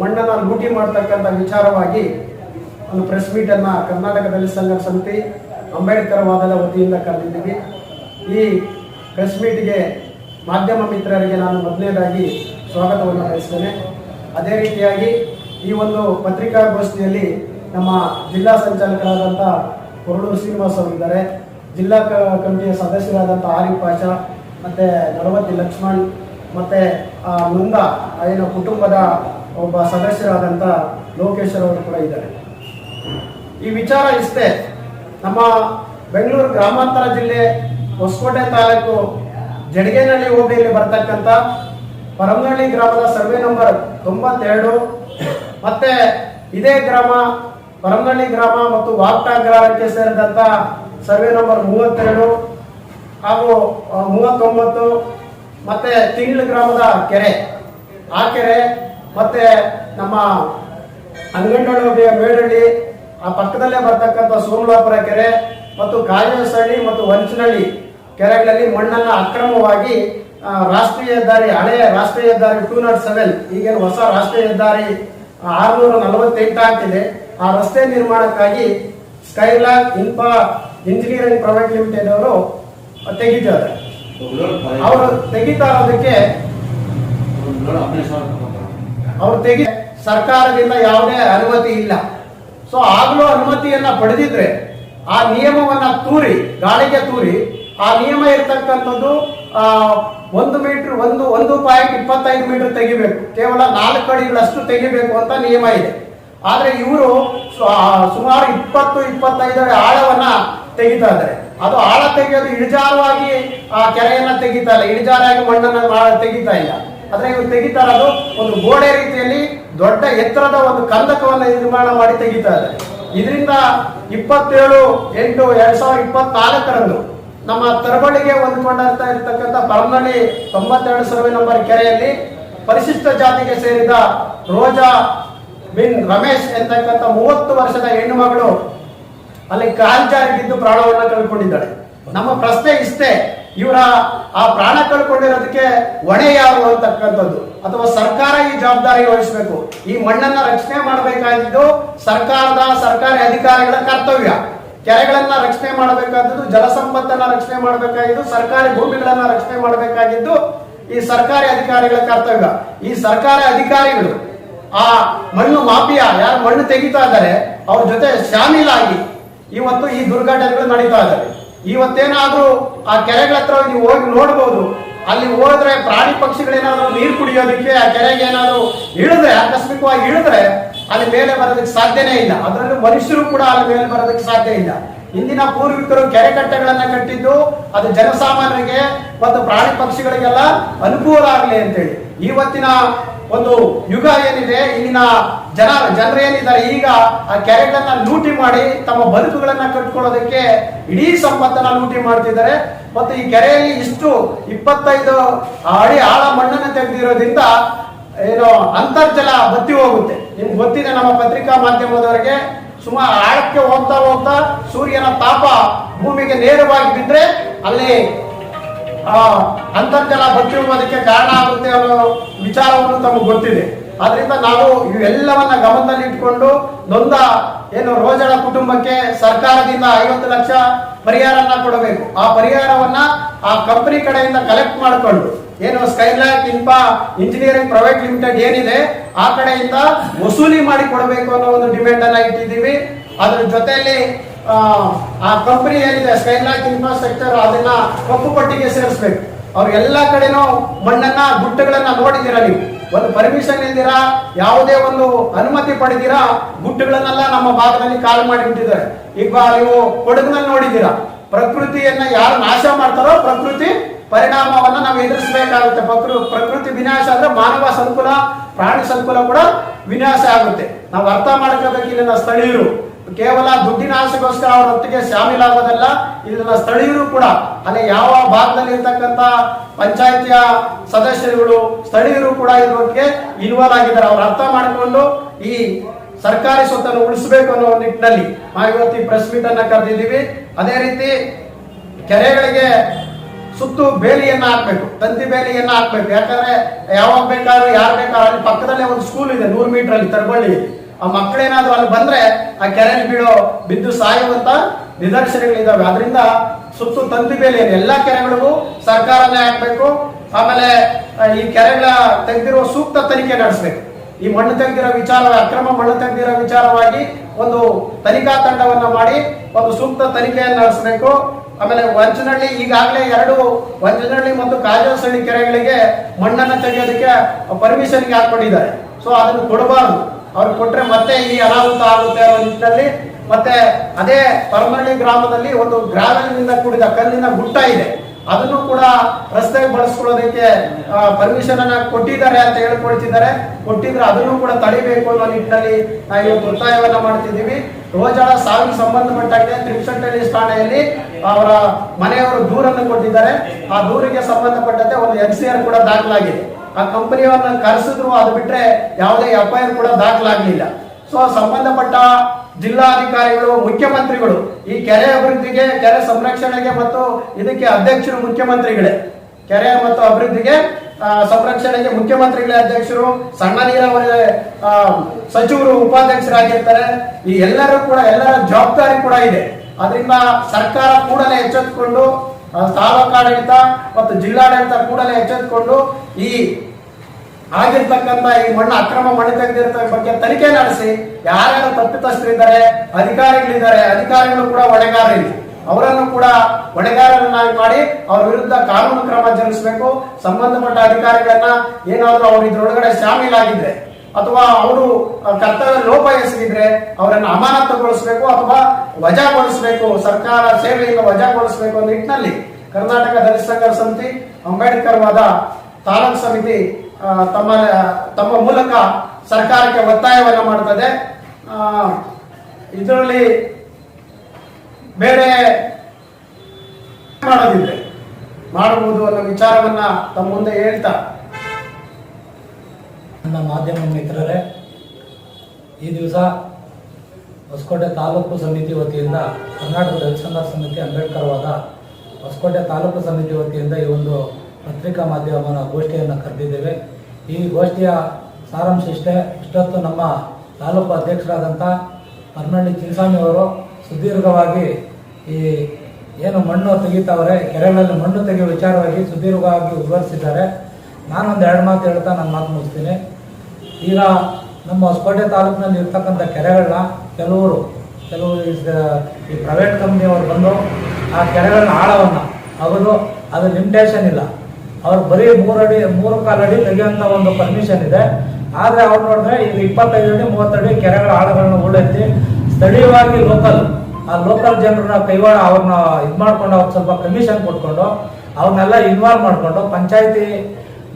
ಮಣ್ಣನ್ನು ಲೂಟಿ ಮಾಡ್ತಕ್ಕಂಥ ವಿಚಾರವಾಗಿ ಒಂದು ಪ್ರೆಸ್ ಮೀಟನ್ನು ಕರ್ನಾಟಕದಲ್ಲಿ ಸಂಘರ್ಷ ಸಮಿತಿ ಅಂಬೇಡ್ಕರ್ ವಾದದ ವತಿಯಿಂದ ಕರೆದಿದ್ದೀವಿ. ಈ ಪ್ರೆಸ್ ಮೀಟ್ಗೆ ಮಾಧ್ಯಮ ಮಿತ್ರರಿಗೆ ನಾನು ಮೊದಲನೇದಾಗಿ ಸ್ವಾಗತವನ್ನು ಬಯಸ್ತೇನೆ ಅದೇ ರೀತಿಯಾಗಿ ಈ ಒಂದು ಪತ್ರಿಕಾಗೋಷ್ಠಿಯಲ್ಲಿ ನಮ್ಮ ಜಿಲ್ಲಾ ಸಂಚಾಲಕರಾದಂಥ ಕೊರಡೂರು ಶ್ರೀನಿವಾಸ್ ಅವರಿದ್ದಾರೆ ಜಿಲ್ಲಾ ಕಮಿಟಿಯ ಸದಸ್ಯರಾದಂಥ ಆರಿಫ್ ಪಾಷಾ ಮತ್ತು ನಲವತ್ತಿ ಲಕ್ಷ್ಮಣ್ ಮತ್ತು ಆ ನೊಂದ ಏನು ಕುಟುಂಬದ ಒಬ್ಬ ಸದಸ್ಯರಾದಂಥ ಲೋಕೇಶ್ವರ್ ಅವರು ಕೂಡ ಇದ್ದಾರೆ. ಈ ವಿಚಾರ ಇಷ್ಟೇ. ನಮ್ಮ ಬೆಂಗಳೂರು ಗ್ರಾಮಾಂತರ ಜಿಲ್ಲೆ ಹೊಸಕೋಟೆ ತಾಲೂಕು ಜಡಗೇನಹಳ್ಳಿ ಹೋಬಳಿಯಲ್ಲಿ ಬರ್ತಕ್ಕಂಥ ಪರಮನಹಳ್ಳಿ ಗ್ರಾಮದ ಸರ್ವೆ ನಂಬರ್ ತೊಂಬತ್ತೆರಡು. ಮತ್ತೆ ಇದೇ ಗ್ರಾಮ, ಪರಮನಹಳ್ಳಿ ಗ್ರಾಮ ಮತ್ತು ವಾಕ್ಟಾ ಗ್ರಾಮಕ್ಕೆ ಸೇರಿದಂಥ ಸರ್ವೆ ನಂಬರ್ ಮೂವತ್ತೆರಡು ಹಾಗೂ ಮೂವತ್ತೊಂಬತ್ತು. ಮತ್ತೆ ತಿಂಗ್ಳ ಗ್ರಾಮದ ಕೆರೆ. ಆ ಕೆರೆ ಮತ್ತೆ ನಮ್ಮ ಅಂಗಂಡಳ್ಳಿ ಮೇಡಳ್ಳಿ ಆ ಪಕ್ಕದಲ್ಲೇ ಬರ್ತಕ್ಕಂಥ ಸೋಮಲಾಪುರ ಕೆರೆ ಮತ್ತು ಕಾಯಸಹಳ್ಳಿ ಮತ್ತು ವಂಚನಹಳ್ಳಿ ಕೆರೆಗಳಲ್ಲಿ ಮಣ್ಣನ್ನ ಅಕ್ರಮವಾಗಿ ರಾಷ್ಟ್ರೀಯ ಹೆದ್ದಾರಿ ಹಳೆಯ ರಾಷ್ಟ್ರೀಯ ಹೆದ್ದಾರಿ ಟೂ ನಾಟ್ ಸೆವೆನ್ ಈಗೇನು ಹೊಸ ರಾಷ್ಟ್ರೀಯ ಹೆದ್ದಾರಿ ಆರುನೂರ ನಲವತ್ತೆಂಟು ಆಗ್ತಿದೆ. ಆ ರಸ್ತೆ ನಿರ್ಮಾಣಕ್ಕಾಗಿ Skylark infra engineering private limited ಅವರು ತೆಗಿತಾರೆ. ಅವರು ತೆಗಿತಾ ಇರೋದಕ್ಕೆ ಅವ್ರು ತೆಗಿ ಸರ್ಕಾರದಿಂದ ಯಾವುದೇ ಅನುಮತಿ ಇಲ್ಲ. ಸೊ ಆಗ್ಲೂ ಅನುಮತಿಯನ್ನ ಪಡೆದಿದ್ರೆ ಆ ನಿಯಮವನ್ನ ತೂರಿ, ಗಾಳಿಗೆ ತೂರಿ, ಆ ನಿಯಮ ಇರ್ತಕ್ಕಂಥದ್ದು ಒಂದು ಮೀಟರ್, ಒಂದು ಒಂದು ಪಾಯಿಂಟ್ ಇಪ್ಪತ್ತೈದು ಮೀಟರ್ ತೆಗಿಬೇಕು. ಕೇವಲ ನಾಲ್ಕು ಅಡಿಗಳಷ್ಟು ತೆಗಿಬೇಕು ಅಂತ ನಿಯಮ ಇದೆ. ಆದ್ರೆ ಇವರು ಸುಮಾರು ಇಪ್ಪತ್ತು, ಇಪ್ಪತ್ತೈದರ ಆಳವನ್ನ ತೆಗಿತಾ ಇದ್ದಾರೆ. ಅದು ಆಳ ತೆಗೆಯೋದು ಇಳಿಜಾರವಾಗಿ ಆ ಕೆರೆಯನ್ನ ತೆಗಿತಾ ಇಲ್ಲ. ಇಳಿಜಾರಾಗಿ ಮಣ್ಣನ್ನ ತೆಗಿತಾ ಇಲ್ಲ. ಆದ್ರೆ ಇವರು ತೆಗಿತಾ ಇರೋದು ಒಂದು ಗೋಡೆ ರೀತಿಯಲ್ಲಿ ದೊಡ್ಡ ಎತ್ತರದ ಒಂದು ಕಂದಕವನ್ನು ನಿರ್ಮಾಣ ಮಾಡಿ ತೆಗಿತಾ ಇದ್ದಾರೆ. ಇದರಿಂದ ಇಪ್ಪತ್ತೇಳು ಎಂಟು ಎರಡ್ ಸಾವಿರದ ಇಪ್ಪತ್ನಾಲ್ಕರಂದು ನಮ್ಮ ತರಬಳಿಗೆ ಹೊಂದಿಕೊಂಡಂತ ಇರತಕ್ಕಂತ ಪರಮನಹಳ್ಳಿ ತೊಂಬತ್ತೆರಡು ಸರ್ವೆ ನಂಬರ್ ಕೆರೆಯಲ್ಲಿ ಪರಿಶಿಷ್ಟ ಜಾತಿಗೆ ಸೇರಿದ ರೋಜಾ ಬಿನ್ ರಮೇಶ್ ಎಂತಕ್ಕಂಥ ಮೂವತ್ತು ವರ್ಷದ ಹೆಣ್ಣು ಮಗಳು ಅಲ್ಲಿ ಕಾಲ್ಜಾರಿ ಬಿದ್ದು ಪ್ರಾಣವನ್ನ ಕಳ್ಕೊಂಡಿದ್ದಾಳೆ. ನಮ್ಮ ಪ್ರಶ್ನೆ ಇಷ್ಟೇ ಇವರ ಆ ಪ್ರಾಣ ಕಳ್ಕೊಂಡಿರೋದಕ್ಕೆ ಹೊಣೆ ಯಾರು ಅಂತಕ್ಕಂಥದ್ದು? ಅಥವಾ ಸರ್ಕಾರ ಈ ಜವಾಬ್ದಾರಿ ವಹಿಸಬೇಕು? ಈ ಮಣ್ಣನ್ನ ರಕ್ಷಣೆ ಮಾಡಬೇಕಾಗಿದ್ದು ಸರ್ಕಾರದ ಸರ್ಕಾರಿ ಅಧಿಕಾರಿಗಳ ಕರ್ತವ್ಯ. ಕೆರೆಗಳನ್ನ ರಕ್ಷಣೆ ಮಾಡಬೇಕಾದದ್ದು ಜಲಸಂಪತ್ತನ್ನ ರಕ್ಷಣೆ ಮಾಡಬೇಕಾಗಿದ್ದು, ಸರ್ಕಾರಿ ಭೂಮಿಗಳನ್ನ ರಕ್ಷಣೆ ಮಾಡಬೇಕಾಗಿದ್ದು ಈ ಸರ್ಕಾರಿ ಅಧಿಕಾರಿಗಳ ಕರ್ತವ್ಯ. ಈ ಸರ್ಕಾರಿ ಅಧಿಕಾರಿಗಳು, ಆ ಮಣ್ಣು ಮಾಫಿಯಾ, ಯಾರು ಮಣ್ಣು ತೆಗಿತಾ ಇದ್ದಾರೆ, ಅವ್ರ ಜೊತೆ ಶಾಮೀಲಾಗಿ ಇವತ್ತು ಈ ದುರ್ಘಟನೆಗಳು ನಡೀತಾ ಇದ್ದಾವೆ. ಇವತ್ತೇನಾದ್ರೂ ಆ ಕೆರೆಗಳ ಹತ್ರ ನೀವು ಹೋಗಿ ನೋಡ್ಬೋದು. ಅಲ್ಲಿ ಹೋದ್ರೆ ಪ್ರಾಣಿ ಪಕ್ಷಿಗಳೇನಾದ್ರೂ ನೀರು ಕುಡಿಯೋದಕ್ಕೆ ಆ ಕೆರೆಗೆ ಏನಾದ್ರು ಇಳಿದ್ರೆ, ಆಕಸ್ಮಿಕವಾಗಿ ಇಳಿದ್ರೆ ಅಲ್ಲಿ ಮೇಲೆ ಬರೋದಕ್ಕೆ ಸಾಧ್ಯನೇ ಇಲ್ಲ. ಅದರಲ್ಲೂ ಮನುಷ್ಯರು ಕೂಡ ಅಲ್ಲಿ ಮೇಲೆ ಬರೋದಕ್ಕೆ ಸಾಧ್ಯ ಇಲ್ಲ. ಇಂದಿನ ಪೂರ್ವಿಕರು ಕೆರೆ ಕಟ್ಟೆಗಳನ್ನ ಕಟ್ಟಿದ್ದು ಅದು ಜನಸಾಮಾನ್ಯರಿಗೆ ಮತ್ತು ಪ್ರಾಣಿ ಪಕ್ಷಿಗಳಿಗೆಲ್ಲ ಅನುಕೂಲ ಆಗಲಿ ಅಂತೇಳಿ. ಇವತ್ತಿನ ಒಂದು ಯುಗ ಏನಿದೆ, ಇಲ್ಲಿನ ಜನ ಜನರು ಏನಿದ್ದಾರೆ, ಈಗ ಆ ಕೆರೆಗಳನ್ನ ಲೂಟಿ ಮಾಡಿ ತಮ್ಮ ಬದುಕುಗಳನ್ನ ಕಟ್ಕೊಳ್ಳೋದಕ್ಕೆ ಇಡೀ ಸಂಪತ್ತನ್ನ ಲೂಟಿ ಮಾಡ್ತಿದ್ದಾರೆ. ಮತ್ತು ಈ ಕೆರೆಯಲ್ಲಿ ಇಷ್ಟು ಇಪ್ಪತ್ತೈದು ಅಡಿ ಆಳ ಮಣ್ಣನ್ನು ತೆಗೆದಿರೋದ್ರಿಂದ ಏನು ಅಂತರ್ಜಲ ಬತ್ತಿ ಹೋಗುತ್ತೆ. ನಿಮ್ಗೆ ಗೊತ್ತಿದೆ, ನಮ್ಮ ಪತ್ರಿಕಾ ಮಾಧ್ಯಮದವರಿಗೆ ಸುಮಾರು ಆಳಕ್ಕೆ ಹೋಗ್ತಾ ಹೋಗ್ತಾ ಸೂರ್ಯನ ತಾಪ ಭೂಮಿಗೆ ನೇರವಾಗಿ ಬಿದ್ರೆ ಅಲ್ಲಿ ಅಂತರ್ಜಲ ಬತ್ತಿ ಹೋಗೋದಕ್ಕೆ ಕಾರಣ ಆಗುತ್ತೆ ಅನ್ನೋ ವಿಚಾರವನ್ನು ತಮಗೆ ಗೊತ್ತಿದೆ. ಆದ್ರಿಂದ ನಾವು ಇವೆಲ್ಲವನ್ನ ಗಮನದಲ್ಲಿ ಇಟ್ಕೊಂಡು ನೊಂದ ಏನು ರೋಜಳ ಕುಟುಂಬಕ್ಕೆ ಸರ್ಕಾರದಿಂದ ಐವತ್ತು ಲಕ್ಷ ಪರಿಹಾರನ ಕೊಡಬೇಕು. ಆ ಪರಿಹಾರವನ್ನ ಆ ಕಂಪನಿ ಕಡೆಯಿಂದ ಕಲೆಕ್ಟ್ ಮಾಡಿಕೊಂಡು ಏನು Skylark infra engineering private limited ಏನಿದೆ ಆ ಕಡೆಯಿಂದ ವಸೂಲಿ ಮಾಡಿ ಕೊಡಬೇಕು ಅನ್ನೋ ಒಂದು ಡಿಮ್ಯಾಂಡ್ ಅನ್ನ ಇಟ್ಟಿದ್ದೀವಿ. ಅದ್ರ ಜೊತೆಯಲ್ಲಿ ಆ, ಆ ಕಂಪನಿ ಏನಿದೆ ಸ್ಕೈಲಾಕ್ ಇನ್ಫ್ರಾಸ್ಟ್ರಕ್ಚರ್ ಅದನ್ನ ಕಪ್ಪು ಪಟ್ಟಿಗೆ ಸೇರಿಸ್ಬೇಕು. ಅವ್ರು ಎಲ್ಲಾ ಕಡೆನೂ ಮಣ್ಣನ್ನ ಗುಟ್ಟಗಳನ್ನ ನೋಡಿದ್ದೀರಾ ನೀವು? ಒಂದು ಪರ್ಮಿಷನ್ ಇಲ್ದಿರಾ, ಯಾವುದೇ ಒಂದು ಅನುಮತಿ ಪಡೆದಿರಾ ಗುಟ್ಟುಗಳನ್ನೆಲ್ಲ ನಮ್ಮ ಭಾಗದಲ್ಲಿ ಕಾಲ್ ಮಾಡಿ ಬಿಟ್ಟಿದ್ದಾರೆ ಈಗ ನೀವು ಕೊಡಗಿನಲ್ಲಿ ನೋಡಿದ್ದೀರಾ, ಪ್ರಕೃತಿಯನ್ನ ಯಾರು ನಾಶ ಮಾಡ್ತಾರೋ, ಪ್ರಕೃತಿ ಪರಿಣಾಮವನ್ನ ನಾವು ಎದುರಿಸಬೇಕಾಗುತ್ತೆ. ಪ್ರಕೃ- ಪ್ರಕೃತಿ ವಿನಾಶ ಅಂದ್ರೆ ಮಾನವ ಸಂಕುಲ, ಪ್ರಾಣಿ ಸಂಕುಲ ಕೂಡ ವಿನಾಶ ಆಗುತ್ತೆ. ನಾವು ಅರ್ಥ ಮಾಡ್ಕೋಬೇಕು ಇಲ್ಲಿನ ಸ್ಥಳೀಯರು. ಕೇವಲ ದುಡ್ಡಿನ ಆಸೆಗೋಸ್ಕರ ಅವರ ಹೊತ್ತಿಗೆ ಶಾಮೀಲಾಗೋದಲ್ಲ ಇಲ್ಲಿನ ಸ್ಥಳೀಯರು ಕೂಡ. ಅಲ್ಲಿ ಯಾವ ಭಾಗದಲ್ಲಿ ಇರ್ತಕ್ಕಂಥ ಪಂಚಾಯತಿಯ ಸದಸ್ಯರುಗಳು, ಸ್ಥಳೀಯರು ಕೂಡ ಇದ್ರೊಟ್ಟಿಗೆ ಇನ್ವಾಲ್ವ್ ಆಗಿದ್ದಾರೆ. ಅವ್ರು ಅರ್ಥ ಮಾಡಿಕೊಂಡು ಈ ಸರ್ಕಾರಿ ಸ್ವತ್ತನ್ನು ಉಳಿಸಬೇಕು ಅನ್ನೋ ನಿಟ್ಟಿನಲ್ಲಿ ಇವತ್ತು ಈ ಪ್ರೆಸ್ ಮೀಟ್ ಅನ್ನ ಕರೆದಿದ್ದೀವಿ. ಅದೇ ರೀತಿ ಕೆರೆಗಳಿಗೆ ಸುತ್ತು ಬೇಲಿಯನ್ನ ಹಾಕ್ಬೇಕು, ತಂತಿ ಬೇಲಿಯನ್ನ ಹಾಕ್ಬೇಕು. ಯಾಕಂದ್ರೆ ಯಾವಾಗ ಬೇಕಾದ್ರೂ, ಯಾರು ಬೇಕಾದ್ರೂ ಅಲ್ಲಿ ಪಕ್ಕದಲ್ಲೇ ಒಂದು ಸ್ಕೂಲ್ ಇದೆ, ನೂರು ಮೀಟರ್ ಅಲ್ಲಿ ತರಬಳ್ಳಿ ಆ ಮಕ್ಕಳೇನಾದ್ರೂ ಅಲ್ಲಿ ಬಂದ್ರೆ ಆ ಕೆರೆಯಲ್ಲಿ ಬೀಳೋ ಬಿದ್ದು ಸಾಯುವಂತ ನಿದರ್ಶನಗಳಿದಾವೆ. ಅದರಿಂದ ಸುತ್ತು ತಂತಿ ಬೇಲಿ ಎಲ್ಲಾ ಕೆರೆಗಳಿಗೂ ಸರ್ಕಾರನೇ ಹಾಕ್ಬೇಕು ಆಮೇಲೆ ಈ ಕೆರೆಗಳ ತೆಗೆದಿರುವ ಸೂಕ್ತ ತನಿಖೆ ನಡೆಸಬೇಕು. ಈ ಮಣ್ಣು ತೆಗೆದಿರೋ ವಿಚಾರ ಅಕ್ರಮ ಮಣ್ಣು ತೆಗೆದಿರೋ ವಿಚಾರವಾಗಿ ಒಂದು ತನಿಖಾ ತಂಡವನ್ನ ಮಾಡಿ ಒಂದು ಸೂಕ್ತ ತನಿಖೆಯನ್ನು ನಡೆಸಬೇಕು. ಆಮೇಲೆ ವಂಚನಹಳ್ಳಿ ಈಗಾಗಲೇ ಎರಡು ವಂಚನಹಳ್ಳಿ ಮತ್ತು ಕಾಜಲಸಳ್ಳಿ ಕೆರೆಗಳಿಗೆ ಮಣ್ಣನ್ನು ತೆಗೆಯೋದಕ್ಕೆ ಪರ್ಮಿಷನ್ಗೆ ಹಾಕೊಂಡಿದ್ದಾರೆ. ಸೊ ಅದನ್ನು ಕೊಡಬಾರದು. ಅವ್ರು ಕೊಟ್ರೆ ಮತ್ತೆ ಈ ಅನಾಹುತ ಆಗುತ್ತೆ ಅನ್ನೋ ನಿಟ್ಟಿನಲ್ಲಿ ಮತ್ತೆ ಅದೇ ಪರಮಳ್ಳಿ ಗ್ರಾಮದಲ್ಲಿ ಒಂದು ಗ್ರಾವೆಲ್ನಿಂದ ಕೂಡಿದ ಕಲ್ಲಿನ ಗುಟ್ಟ ಇದೆ. ಅದನ್ನು ಕೂಡ ರಸ್ತೆಗೆ ಬಳಸ್ಕೊಳ್ಳೋದಕ್ಕೆ ಪರ್ಮಿಷನ್ ಅನ್ನ ಕೊಟ್ಟಿದ್ದಾರೆ ಅಂತ ಹೇಳ್ಕೊಳ್ತಿದ್ದಾರೆ. ಕೊಟ್ಟಿದ್ರೆ ಅದನ್ನು ಕೂಡ ತಡಿಬೇಕು ಅನ್ನೋ ನಿಟ್ಟಿನಲ್ಲಿ ನಾವು ಇವತ್ತು ಒತ್ತಾಯವನ್ನ ಮಾಡ್ತಿದ್ದೀವಿ. ರೋಜಾಳ ಸಾವಿಗೆ ಸಂಬಂಧಪಟ್ಟಂತೆ ತ್ರಿಪ್ಸಂಟಳ್ಳಿ ಠಾಣೆಯಲ್ಲಿ ಅವರ ಮನೆಯವರು ದೂರನ್ನು ಕೊಟ್ಟಿದ್ದಾರೆ. ಆ ದೂರಿಗೆ ಸಂಬಂಧಪಟ್ಟಂತೆ ಒಂದು ಎನ್ ಸಿ ಕೂಡ ದಾಖಲಾಗಿದೆ. ಆ ಕಂಪನಿಯವನ್ನ ಕರೆಸಿದ್ರು, ಅದು ಬಿಟ್ರೆ ಯಾವುದೇ ಎಫ್ ಐ ಆರ್ ಕೂಡ ದಾಖಲಾಗಲಿಲ್ಲ. ಸೊ ಸಂಬಂಧಪಟ್ಟ ಜಿಲ್ಲಾಧಿಕಾರಿಗಳು, ಮುಖ್ಯಮಂತ್ರಿಗಳು, ಈ ಕೆರೆ ಅಭಿವೃದ್ಧಿಗೆ, ಕೆರೆ ಸಂರಕ್ಷಣೆಗೆ ಮತ್ತು ಇದಕ್ಕೆ ಅಧ್ಯಕ್ಷರು ಮುಖ್ಯಮಂತ್ರಿಗಳೇ. ಕೆರೆ ಮತ್ತು ಅಭಿವೃದ್ಧಿಗೆ ಸಂರಕ್ಷಣೆಗೆ ಮುಖ್ಯಮಂತ್ರಿಗಳೇ ಅಧ್ಯಕ್ಷರು, ಸಣ್ಣ ನೀರಾವರಿ ಸಚಿವರು ಉಪಾಧ್ಯಕ್ಷರಾಗಿರ್ತಾರೆ. ಈ ಎಲ್ಲರೂ ಕೂಡ, ಎಲ್ಲರ ಜವಾಬ್ದಾರಿ ಕೂಡ ಇದೆ. ಅದರಿಂದ ಸರ್ಕಾರ ಕೂಡಲೇ ಎಚ್ಚೆತ್ತುಕೊಂಡು ತಾಲೂಕಾಡಳಿತ ಮತ್ತು ಜಿಲ್ಲಾಡಳಿತ ಕೂಡಲೇ ಎಚ್ಚೆತ್ತುಕೊಂಡು ಈ ಆಗಿರ್ತಕ್ಕಂಥ ಈ ಮಣ್ಣು ಅಕ್ರಮ ಮಣ್ಣು ತೆಗೆದಿರ್ತ ಬಗ್ಗೆ ತನಿಖೆ ನಡೆಸಿ ಯಾರ್ಯಾರು ತಪ್ಪಿತಸ್ಥರಿದ್ದಾರೆ, ಅಧಿಕಾರಿಗಳಿದ್ದಾರೆ, ಅಧಿಕಾರಿಗಳು ಕೂಡ ಹೊಣೆಗಾರರಿಲ್ಲ ಅವರನ್ನು ಕೂಡ ಹೊಣೆಗಾರರನ್ನಾಗಿ ಮಾಡಿ ಅವರ ವಿರುದ್ಧ ಕಾನೂನು ಕ್ರಮ ಜರುಗಿಸಬೇಕು. ಸಂಬಂಧಪಟ್ಟ ಅಧಿಕಾರಿಗಳನ್ನ ಏನಾದರೂ ಅವರು ಇದ್ರೊಳಗಡೆ ಶಾಮೀಲಾಗಿದ್ರೆ ಅಥವಾ ಅವರು ಕರ್ತವ್ಯ ಲೋಪ ಎಸಗಿದ್ರೆ ಅವರನ್ನು ಅಮಾನತುಗೊಳಿಸಬೇಕು ಅಥವಾ ವಜಾಗೊಳಿಸಬೇಕು, ಸರ್ಕಾರ ಸೇವೆಯಿಂದ ವಜಾಗೊಳಿಸಬೇಕು ಅನ್ನೋ ನಿಟ್ಟಿನಲ್ಲಿ ಕರ್ನಾಟಕ ದಲಿತ ಸಂಘರ್ಷ ಸಮಿತಿ ಅಂಬೇಡ್ಕರ್ ವಾದ ತಾಲೂಕು ಸಮಿತಿ ತಮ್ಮ ತಮ್ಮ ಮೂಲಕ ಸರ್ಕಾರಕ್ಕೆ ಒತ್ತಾಯವನ್ನ ಮಾಡ್ತದೆ. ಇದರಲ್ಲಿ ಬೇರೆ ಮಾಡೋದಿದ್ರೆ, ಮಾಡಬಹುದು ಅನ್ನೋ ವಿಚಾರವನ್ನ ತಮ್ಮ ಮುಂದೆ ಹೇಳ್ತಾ ನನ್ನ ಮಾಧ್ಯಮ ಮಿತ್ರರೇ, ಈ ದಿವಸ ಹೊಸಕೋಟೆ ತಾಲೂಕು ಸಮಿತಿ ವತಿಯಿಂದ ಕರ್ನಾಟಕ ರವಿಚಂದ್ರ ಸಮಿತಿ ಅಂಬೇಡ್ಕರ್ವಾದ ಹೊಸಕೋಟೆ ತಾಲೂಕು ಸಮಿತಿ ವತಿಯಿಂದ ಈ ಒಂದು ಪತ್ರಿಕಾ ಮಾಧ್ಯಮನ ಗೋಷ್ಠಿಯನ್ನು ಕರೆದಿದ್ದೇವೆ. ಈ ಗೋಷ್ಠಿಯ ಸಾರಾಂಶ ಇಷ್ಟೇ, ಇಷ್ಟೊತ್ತು ನಮ್ಮ ತಾಲೂಕು ಅಧ್ಯಕ್ಷರಾದಂಥ ಪರ್ಮಳ್ಳಿ ಚಿನ್ಸ್ವಾಮಿ ಅವರು ಸುದೀರ್ಘವಾಗಿ ಈ ಏನು ಮಣ್ಣು ತೆಗಿತಾವ್ರೆ, ಕೆರೆಗಳಲ್ಲಿ ಮಣ್ಣು ತೆಗೆಯುವ ವಿಚಾರವಾಗಿ ಸುದೀರ್ಘವಾಗಿ ವಿವರಿಸಿದ್ದಾರೆ. ನಾನೊಂದು ಎರಡು ಮಾತು ಹೇಳ್ತಾ ನನ್ನ ಮಾತು ಮುಗಿಸ್ತೀನಿ. ಈಗ ನಮ್ಮ ಹೊಸಕೋಟೆ ತಾಲೂಕಿನಲ್ಲಿ ಇರ್ತಕ್ಕಂಥ ಕೆರೆಗಳನ್ನ ಕೆಲವರು ಕೆಲವು ಈ- ಪ್ರೈವೇಟ್ ಕಂಪ್ನಿಯವರು ಬಂದು ಆ ಕೆರೆಗಳನ್ನ ಆಳವನ್ನು ಅವರು ಅದು ಲಿಮಿಟೇಷನ್ ಇಲ್ಲ. ಅವ್ರು ಬರೀ ಮೂರಡಿ, ಮೂರು ಕಾಲು ಅಡಿ ತೆಗೆಯುವಂಥ ಒಂದು ಪರ್ಮಿಷನ್ ಇದೆ. ಆದರೆ ಅವ್ರು ನೋಡಿದ್ರೆ ಈಗ ಇಪ್ಪತ್ತೈದು ಅಡಿ ಮೂವತ್ತಡಿ ಕೆರೆಗಳ ಆಳಗಳನ್ನ ಉಳ್ಳೆತ್ತಿ ಸ್ಥಳೀಯವಾಗಿ ಲೋಕಲ್ ಆ ಲೋಕಲ್ ಜನರನ್ನ ಕೈವಾಡ ಅವ್ರನ್ನ ಇದು ಮಾಡ್ಕೊಂಡು ಅವ್ರಿಗೆ ಸ್ವಲ್ಪ ಕಮಿಷನ್ ಕೊಟ್ಕೊಂಡು ಅವ್ರನ್ನೆಲ್ಲ ಇನ್ವಾಲ್ವ್ ಮಾಡಿಕೊಂಡು ಪಂಚಾಯತಿ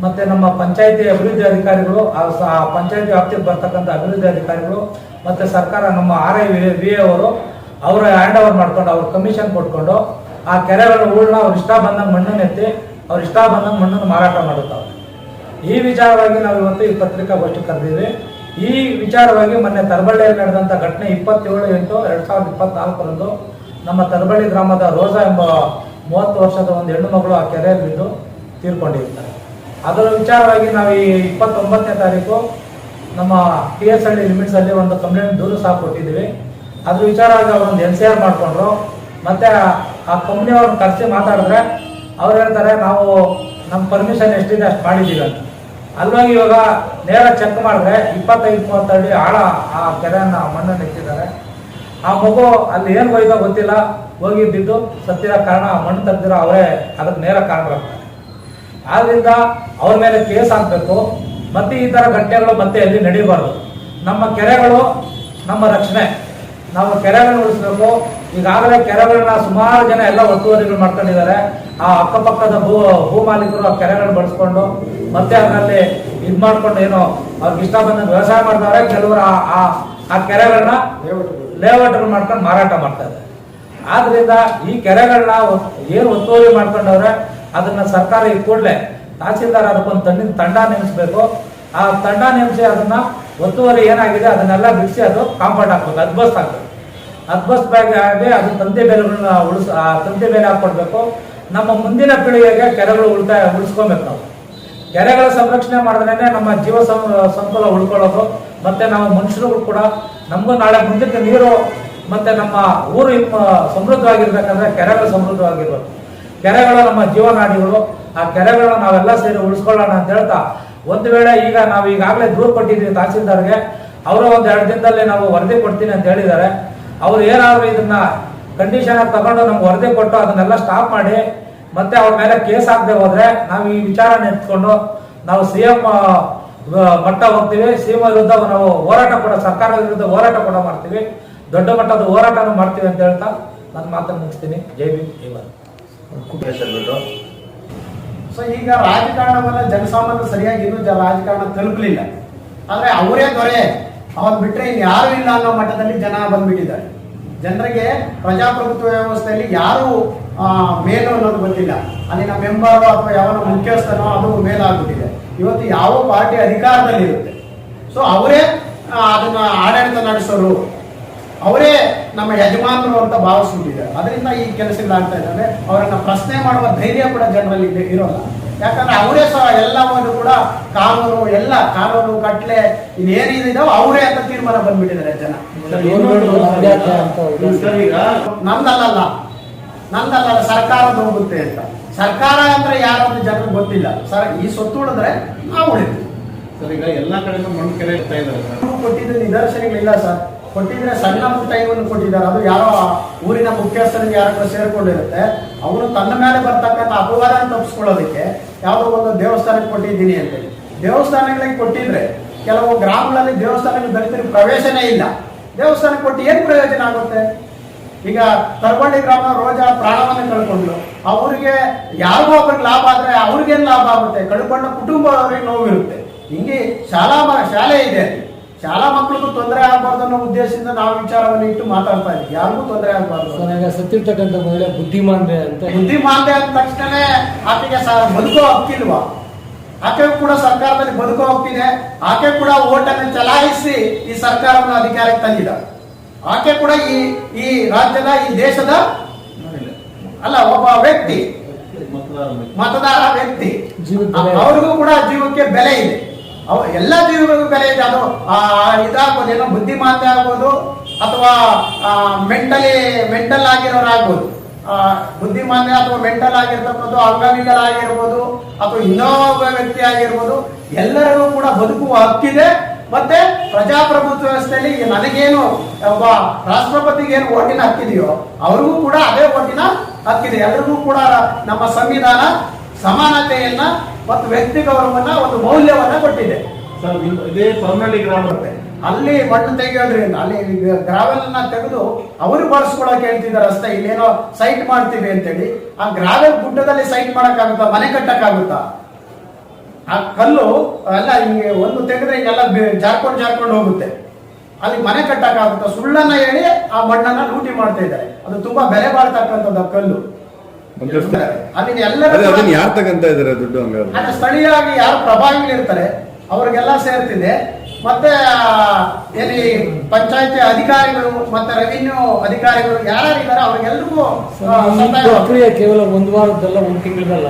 ಮತ್ತೆ ನಮ್ಮ ಪಂಚಾಯತಿ ಅಭಿವೃದ್ಧಿ ಅಧಿಕಾರಿಗಳು, ಆ ಪಂಚಾಯತಿ ವ್ಯಾಪ್ತಿಗೆ ಬರ್ತಕ್ಕಂಥ ಅಭಿವೃದ್ಧಿ ಅಧಿಕಾರಿಗಳು, ಮತ್ತೆ ಸರ್ಕಾರ ನಮ್ಮ ಆರ್ ಐ ವಿ ಅವರು, ಅವರ ಹ್ಯಾಂಡ್ ಓವರ್ ಮಾಡ್ಕೊಂಡು, ಅವ್ರ ಕಮಿಷನ್ ಕೊಟ್ಕೊಂಡು, ಆ ಕೆರೆಗಳ ಊರನ್ನ ಅವ್ರ ಇಷ್ಟ ಬಂದಂಗೆ ಮಣ್ಣನ್ನು ಎತ್ತಿ, ಅವ್ರ ಇಷ್ಟ ಬಂದಂಗೆ ಮಣ್ಣನ್ನು ಮಾರಾಟ ಮಾಡುತ್ತಾರೆ. ಈ ವಿಚಾರವಾಗಿ ನಾವು ಇವತ್ತು ಈ ಪತ್ರಿಕಾಗೋಷ್ಠಿ ಕರೆದಿದ್ವಿ ಈ ವಿಚಾರವಾಗಿ ಮೊನ್ನೆ ತರಬಳ್ಳಿಯಲ್ಲಿ ನಡೆದಂಥ ಘಟನೆ ಇಪ್ಪತ್ತೇಳು ಎಂಟು ಎರಡ್ ಸಾವಿರದ ಇಪ್ಪತ್ನಾಲ್ಕರಂದು ನಮ್ಮ ತರಬಳ್ಳಿ ಗ್ರಾಮದ ರೋಜಾ ಎಂಬ ಮೂವತ್ತು ವರ್ಷದ ಒಂದು ಹೆಣ್ಣು ಮಗಳು ಆ ಕೆರೆಯಲ್ಲಿ ಬಿದ್ದು ತೀರ್ಕೊಂಡಿರ್ತಾರೆ. ಅದರ ವಿಚಾರವಾಗಿ ನಾವು ಈ ಇಪ್ಪತ್ತೊಂಬತ್ತನೇ ತಾರೀಕು ನಮ್ಮ ಪಿ ಎಸ್ ಹಳ್ಳಿ ಲಿಮಿಟ್ಸ್ ಅಲ್ಲಿ ಒಂದು ಕಂಪ್ಲೇಂಟ್ ದೂರು ಸಹ ಕೊಟ್ಟಿದ್ದೀವಿ. ಅದ್ರ ವಿಚಾರವಾಗಿ ಅವರೊಂದು ಎನ್ ಸಿ ಆರ್ ಮಾಡಿಕೊಂಡ್ರು. ಮತ್ತೆ ಆ- ಕಂಪ್ನಿ ಕಂಪ್ನಿಯವ್ರನ್ನ ಕರೆಸಿ ಮಾತಾಡಿದ್ರೆ ಅವ್ರು ಹೇಳ್ತಾರೆ, ನಾವು ನಮ್ಮ ಪರ್ಮಿಷನ್ ಎಷ್ಟಿದೆ ಅಷ್ಟು ಮಾಡಿದ್ದೀವಿ ಅಂತ. ಅಲ್ವಾಗಿ ಇವಾಗ ನೇರ ಚೆಕ್ ಮಾಡಿದ್ರೆ ಇಪ್ಪತ್ತೈದು, ಮೂವತ್ತಡಿ ಆಳ ಆ ಕೆರೆಯನ್ನು ಮಣ್ಣನ್ನು ಎತ್ತಿದ್ದಾರೆ ಆ ಮಗು ಅಲ್ಲಿ ಏನು ಹೋಯ್ತೋ ಗೊತ್ತಿಲ್ಲ. ಹೋಗಿದ್ದಿದ್ದು ಸತ್ತಿರೋ ಕಾರಣ ಮಣ್ಣು ತೆಗ್ದಿರೋ ಅವರೇ ಅದಕ್ಕೆ ನೇರ ಕಾರಣರಾಗ್ತಾರೆ. ಆದ್ರಿಂದ ಅವ್ರ ಮೇಲೆ ಕೇಸ್ ಹಾಕ್ಬೇಕು ಮತ್ತೆ ಈ ತರ ಘಟನೆಗಳು ಮತ್ತೆ ಎಲ್ಲಿ ನಡೆಯಬಾರದು ನಮ್ಮ ಕೆರೆಗಳು ನಮ್ಮ ರಕ್ಷಣೆ. ನಾವು ಕೆರೆಗಳನ್ನ ಉಳಿಸ್ಬೇಕು. ಈಗಾಗಲೇ ಕೆರೆಗಳನ್ನ ಸುಮಾರು ಜನ ಎಲ್ಲ ಒತ್ತುವರಿಗಳು ಮಾಡ್ಕೊಂಡಿದ್ದಾರೆ. ಆ ಅಕ್ಕಪಕ್ಕದ ಭೂ ಭೂ ಮಾಲೀಕರು ಆ ಕೆರೆಗಳನ್ನ ಬಳಸ್ಕೊಂಡು ಮತ್ತೆ ಅದರಲ್ಲಿ ಇದ್ ಮಾಡ್ಕೊಂಡು ಏನೋ ಅವ್ರಿಗೆ ಇಷ್ಟ ಬಂದ ವ್ಯವಸಾಯ ಮಾಡ್ತಾರೆ. ಕೆಲವರು ಆ- ಆ ಕೆರೆಗಳನ್ನ ಲೇಔಟ್ಗಳು ಮಾಡ್ಕೊಂಡು ಮಾರಾಟ ಮಾಡ್ತಾ ಇದ್ದಾರೆ. ಆದ್ರಿಂದ ಈ ಕೆರೆಗಳನ್ನ ಏನು ಒತ್ತುವರಿ ಮಾಡ್ಕೊಂಡವ್ರೆ ಅದನ್ನ ಸರ್ಕಾರ ಈ ಕೂಡಲೇ ತಹಸೀಲ್ದಾರ್ ಅದಕ್ಕೊಂದು ತಂಡ ತಂಡ ನೇಮಿಸಬೇಕು. ಆ ತಂಡ ನೇಮಿಸಿ ಅದನ್ನ ಒತ್ತುವರಿ ಏನಾಗಿದೆ ಅದನ್ನೆಲ್ಲ ಬಿಡಿಸಿ ಅದು ಕಾಂಪೌಂಡ್ ಹಾಕ್ಬೇಕು ಅದ್ಬಸ್ ಹಾಕ್ಬೇಕು. ಅದ್ಬಸ್ ಬ್ಯಾಗ್ ಆಗಿ ಅದು ತಂತಿ ಬೇಲೆಗಳನ್ನ ಉಳಿಸ್ ಆ ತಂತಿ ಬೆಲೆ ಹಾಕೊಡ್ಬೇಕು ನಮ್ಮ ಮುಂದಿನ ಪೀಳಿಗೆಗೆ ಕೆರೆಗಳು ಉಳಿತಾಯ ಉಳಿಸ್ಕೊಬೇಕು ನಾವು. ಕೆರೆಗಳ ಸಂರಕ್ಷಣೆ ಮಾಡಿದ್ರೇನೆ ನಮ್ಮ ಜೀವ ಸಂಕುಲ ಉಳ್ಕೊಳ್ಳೋದು, ಮತ್ತೆ ನಾವು ಮನುಷ್ಯರು ಕೂಡ ನಮಗೂ ನಾಳೆ ಮುಂದಕ್ಕೆ ನೀರು, ಮತ್ತೆ ನಮ್ಮ ಊರು ಸಮೃದ್ಧವಾಗಿರ್ಬೇಕಂದ್ರೆ ಕೆರೆಗಳು ಸಮೃದ್ಧವಾಗಿರ್ಬೇಕು. ಕೆರೆಗಳು ನಮ್ಮ ಜೀವನಾಡಿಗಳು, ಆ ಕೆರೆಗಳನ್ನ ನಾವೆಲ್ಲ ಸೇರಿ ಉಳಿಸ್ಕೊಳ್ಳೋಣ ಅಂತ ಹೇಳ್ತಾ, ಒಂದು ವೇಳೆ ಈಗ ನಾವು ಈಗಾಗಲೇ ದೂರು ಕೊಟ್ಟಿದ್ದೀವಿ ತಹಸೀಲ್ದಾರ್ಗೆ, ಅವರು ಒಂದು ಎರಡು ದಿನದಲ್ಲಿ ನಾವು ವರದಿ ಕೊಡ್ತೀನಿ ಅಂತ ಹೇಳಿದ್ದಾರೆ. ಅವ್ರು ಏನಾದ್ರು ಇದನ್ನ ಕಂಡೀಷನ್ ಆಗಿ ತಗೊಂಡು ನಮ್ಗೆ ವರದಿ ಕೊಟ್ಟು ಅದನ್ನೆಲ್ಲ ಸ್ಟಾಪ್ ಮಾಡಿ, ಮತ್ತೆ ಅವ್ರ ಮೇಲೆ ಕೇಸ್ ಹಾಕದೆ ಹೋದ್ರೆ ನಾವು ಈ ವಿಚಾರನ ಎತ್ಕೊಂಡು ನಾವು ಸಿ ಎಂ ಮಟ್ಟ ಹೋಗ್ತೀವಿ. ಸಿ ಎಂ ವಿರುದ್ಧ ನಾವು ಹೋರಾಟ ಕೂಡ, ಸರ್ಕಾರದ ವಿರುದ್ಧ ಹೋರಾಟ ಕೂಡ ಮಾಡ್ತೀವಿ. ದೊಡ್ಡ ಮಟ್ಟದ ಹೋರಾಟನೂ ಮಾಡ್ತೀವಿ ಅಂತ ಹೇಳ್ತಾ, ನನ್ನ ಮಾತನ್ನು ಮುಗಿಸ್ತೀನಿ. ಜೈ ಭೀಮ್, ಜೈ ಸೊ ಈಗ ರಾಜಕಾರಣವನ್ನ ಜನಸಾಮಾನ್ಯ ಸರಿಯಾಗಿ ಇನ್ನು ರಾಜಕಾರಣ ತಲುಪಲಿಲ್ಲ. ಆದ್ರೆ ಅವರೇ ದೊರೆ. ಅವನ್ ಬಿಟ್ರೆ ಇನ್ ಯಾರು ಇಲ್ಲ ಅನ್ನೋ ಮಟ್ಟದಲ್ಲಿ ಜನ ಬಂದ್ಬಿಟ್ಟಿದ್ದಾರೆ. ಜನರಿಗೆ ಪ್ರಜಾಪ್ರಭುತ್ವ ವ್ಯವಸ್ಥೆಯಲ್ಲಿ ಯಾರು ಮೇಲು ಅನ್ನೋದು ಗೊತ್ತಿಲ್ಲ. ಅಲ್ಲಿನ ಮೆಂಬರ್ ಅಥವಾ ಯಾವ ಮುಖ್ಯಸ್ಥನೋ ಅದು ಮೇಲಾಗ್ಬಿಟ್ಟಿದೆ. ಇವತ್ತು ಯಾವ ಪಾರ್ಟಿ ಅಧಿಕಾರದಲ್ಲಿ ಇರುತ್ತೆ ಸೊ ಅವರೇ ಅದನ್ನ ಆಡಳಿತ ನಡೆಸೋರು ಅವರೇ ನಮ್ಮ ಯಜಮಾನರು ಅಂತ ಭಾವಿಸ್ಬಿಟ್ಟಿದ್ದಾರೆ. ಅದರಿಂದ ಈ ಕೆಲಸಗಳಾಗ್ತಾ ಇದ್ದಾವೆ. ಅವರನ್ನು ಪ್ರಶ್ನೆ ಮಾಡುವ ಧೈರ್ಯ ಕೂಡ ಜನರಲ್ಲಿ ಇದೆ- ಇರೋಲ್ಲ. ಯಾಕಂದ್ರೆ ಅವರೇ ಸಹ ಎಲ್ಲವನ್ನು ಕೂಡ ಕಾನೂನು ಎಲ್ಲ ಕಾನೂನು ಕಟ್ಲೆ ಇನ್ನೇನಿದಾವೆ ಅವರೇ ಅಂತ ತೀರ್ಮಾನ ಬಂದ್ಬಿಟ್ಟಿದ್ದಾರೆ ಜನ. ಸರ್ ಈಗ ನಂದಲ್ಲ ನಂದಲ್ಲ ಸರ್ಕಾರದ ಹೋಗುತ್ತೆ ಅಂತ. ಸರ್ಕಾರ ಅಂದ್ರೆ ಯಾರಂತ ಜನರಿಗೆ ಗೊತ್ತಿಲ್ಲ. ಸರ್ ಈ ಸೊತ್ತು ಉಳಿದ್ರೆ ನಾವು ಉಳಿದ್ವಿ ಸರ್ ಈಗ ಎಲ್ಲಾ ಕಡೆ ಮಣ್ಣು ಕೆರೆ ಕೊಟ್ಟಿದ್ದು ನಿದರ್ಶನಗಳಿಲ್ಲ ಸರ್. ಕೊಟ್ಟಿದ್ರೆ ಸಣ್ಣ ಪುಟ್ಟ ಇವನ್ನು ಕೊಟ್ಟಿದ್ದಾರೆ. ಅದು ಯಾರೋ ಊರಿನ ಮುಖ್ಯಸ್ಥರಿಗೆ ಯಾರೋ ಸೇರಿಕೊಂಡಿರುತ್ತೆ, ಅವನು ತನ್ನ ಮೇಲೆ ಬರ್ತಕ್ಕಂಥ ಅಪವಾದ ತಪ್ಪಿಸ್ಕೊಳ್ಳೋದಕ್ಕೆ ಯಾವುದೋ ಒಂದು ದೇವಸ್ಥಾನಕ್ಕೆ ಕೊಟ್ಟಿದ್ದೀನಿ ಅಂತೇಳಿ ದೇವಸ್ಥಾನಗಳಿಗೆ ಕೊಟ್ಟಿದ್ರೆ ಕೆಲವು ಗ್ರಾಮಗಳಲ್ಲಿ ದೇವಸ್ಥಾನಕ್ಕೆ ದಲಿತರಿಗೆ ಪ್ರವೇಶನೇ ಇಲ್ಲ. ದೇವಸ್ಥಾನಕ್ಕೆ ಕೊಟ್ಟು ಏನು ಪ್ರಯೋಜನ ಆಗುತ್ತೆ? ಈಗ ತರಬಳ್ಳಿ ಗ್ರಾಮ ರೋಜಾ ಪ್ರಾಣವನ್ನು ಕಳ್ಕೊಂಡ್ಲು. ಅವರಿಗೆ ಯಾರಿಗೋ ಒಬ್ಬರಿಗೆ ಲಾಭ ಆದ್ರೆ ಅವ್ರಿಗೇನ್ ಲಾಭ ಆಗುತ್ತೆ? ಕಳ್ಕೊಂಡ ಕುಟುಂಬ ಅವ್ರಿಗೆ ನೋವಿರುತ್ತೆ. ಹಿಂಗೆ ಶಾಲಾ ಶಾಲೆ ಇದೆ ಅಲ್ಲಿ. ಶಾಲಾ ಮಕ್ಕಳಿಗೂ ತೊಂದರೆ ಆಗಬಾರ್ದು ಅನ್ನೋ ಉದ್ದೇಶದಿಂದ ನಾವು ವಿಚಾರವನ್ನು ಇಟ್ಟು ಮಾತಾಡ್ತಾ ಇದ್ದೀವಿ. ಯಾರಿಗೂ ತೊಂದರೆ ಆಗಬಾರ್ದು. ನನಗೆ ಸತ್ತಿರ್ತಕ್ಕಂಥ ಮಹಿಳೆ ಬುದ್ಧಿಮಾನ್ರೆ ಅಂತ ಬುದ್ಧಿಮಾನ್ರೆ ಅಂದ ತಕ್ಷಣವೇ ಆಕೆಗೆ ಸ- ಬದುಕೋ ಹಕ್ಕಿಲ್ವಾ ಆಕೆ ಕೂಡ ಸರ್ಕಾರದಲ್ಲಿ ಬದುಕೋ ಹಕ್ಕಿದೆ. ಆಕೆ ಕೂಡ ಓಟನ್ನು ಚಲಾಯಿಸಿ ಈ ಸರ್ಕಾರವನ್ನು ಅಧಿಕಾರಕ್ಕೆ ತಂದಿದ. ಆಕೆ ಕೂಡ ಈ ಈ ರಾಜ್ಯದ ಈ ದೇಶದ ಅಲ್ಲ ಒಬ್ಬ ವ್ಯಕ್ತಿ. ಮತದಾರ. ವ್ಯಕ್ತಿ. ಅವ್ರಿಗೂ ಕೂಡ ಜೀವಕ್ಕೆ ಬೆಲೆ ಇದೆ. ಅವ ಎಲ್ಲ ಜೀವಿಗಳಿಗೂ ಬೆಲೆ ಇದೆ. ಅದು ಆ, ಇದಾಗ್ಬೋದು ಏನೋ ಬುದ್ಧಿಮಾಂದ್ಯ ಆಗ್ಬೋದು ಅಥವಾ ಮೆಂಟಲಿ ಮೆಂಟಲ್ ಆಗಿರೋರಾಗ್ಬೋದು ಬುದ್ಧಿಮಾತೆ ಅಥವಾ ಮೆಂಟಲ್ ಆಗಿರ್ತಕ್ಕಂಥ ಅಂಗವಿಕಲಾಗಿರ್ಬೋದು ಅಥವಾ ಇನ್ನೊಬ್ಬ ವ್ಯಕ್ತಿ ಆಗಿರ್ಬೋದು ಎಲ್ಲರಿಗೂ ಕೂಡ ಬದುಕುವ ಹಕ್ಕಿದೆ. ಮತ್ತೆ ಪ್ರಜಾಪ್ರಭುತ್ವ ವ್ಯವಸ್ಥೆಯಲ್ಲಿ ನನಗೇನು ಒಬ್ಬ ರಾಷ್ಟ್ರಪತಿಗೆ ಏನು ಓಟಿನ ಹಕ್ಕಿದೆಯೋ ಅವ್ರಿಗೂ ಕೂಡ ಅದೇ ಓಟಿನ ಹಕ್ಕಿದೆ. ಎಲ್ರಿಗೂ ಕೂಡ ನಮ್ಮ ಸಂವಿಧಾನ ಸಮಾನತೆಯನ್ನ ಮತ್ತು ವ್ಯಕ್ತಿ ಗೌರವವನ್ನ ಒಂದು ಮೌಲ್ಯವನ್ನ ಕೊಟ್ಟಿದೆ. ಇದೇ ಪರ್ಮನಳ್ಳಿ ಗ್ರಾಮ ಅಲ್ಲಿ ಮಣ್ಣು ತೆಗೆಯೋದ್ರಿಂದ ಅಲ್ಲಿ ಗ್ರಾವೆಲ್ ಅನ್ನ ತೆಗೆದು ಅವರು ಬಳಸ್ಕೊಳಕ್ ಹೇಳ್ತಿದ್ದಾರೆ ರಸ್ತೆ ಇಲ್ಲೇನೋ ಸೈಟ್ ಮಾಡ್ತೀವಿ ಅಂತೇಳಿ. ಆ ಗ್ರಾವೆಲ್ ಗುಡ್ಡದಲ್ಲಿ ಸೈಟ್ ಮಾಡಕ್ಕಾಗುತ್ತಾ ಮನೆ ಕಟ್ಟಕ್ಕಾಗುತ್ತಾ? ಆ ಕಲ್ಲು ಎಲ್ಲ ಹಿಂಗೆ ಒಂದು ತೆಗೆದ್ರೆ ಹಿಂಗೆಲ್ಲ ಜಾರ್ಕೊಂಡು ಜಾರ್ಕೊಂಡು ಹೋಗುತ್ತೆ. ಅಲ್ಲಿ ಮನೆ ಕಟ್ಟಕ್ಕಾಗುತ್ತಾ? ಸುಳ್ಳನ್ನ ಹೇಳಿ ಆ ಮಣ್ಣನ್ನ ಲೂಟಿ ಮಾಡ್ತಾ ಇದ್ದಾರೆ. ಅದು ತುಂಬಾ ಬೆಲೆ ಬಾಳ್ತಕ್ಕಂಥದ್ದು ಆ ಕಲ್ಲು ಒಂದಷ್ಟು- ಅಲ್ಲಿ ಅದೇ ಎಲ್ಲರೂ ಅದನ್ನ ಯಾರು ತಗಂತ ಇದಾರೆ ದುಡ್ಡು ಹಂಗಾದ್ರೆ? ಸ್ಥಳೀಯವಾಗಿ ಯಾರು ಪ್ರಭಾವಿಗಳಿರ್ತಾರೆ ಅವ್ರಿಗೆಲ್ಲ ಸೇರ್ತಿದೆ. ಮತ್ತೆ ಎಲ್ಲಿ ಪಂಚಾಯತಿ ಅಧಿಕಾರಿಗಳು ಮತ್ತೆ ರೆವಿನ್ಯೂ ಅಧಿಕಾರಿಗಳು ಯಾರ್ಯಾರಿದ್ದಾರೆ ಅವ್ರಿಗೆಲ್ರಿಗೂ ಕೇವಲ ಒಂದು ವಾರದ್ದಲ್ಲ ಒಂದು ತಿಂಗಳದಲ್ಲ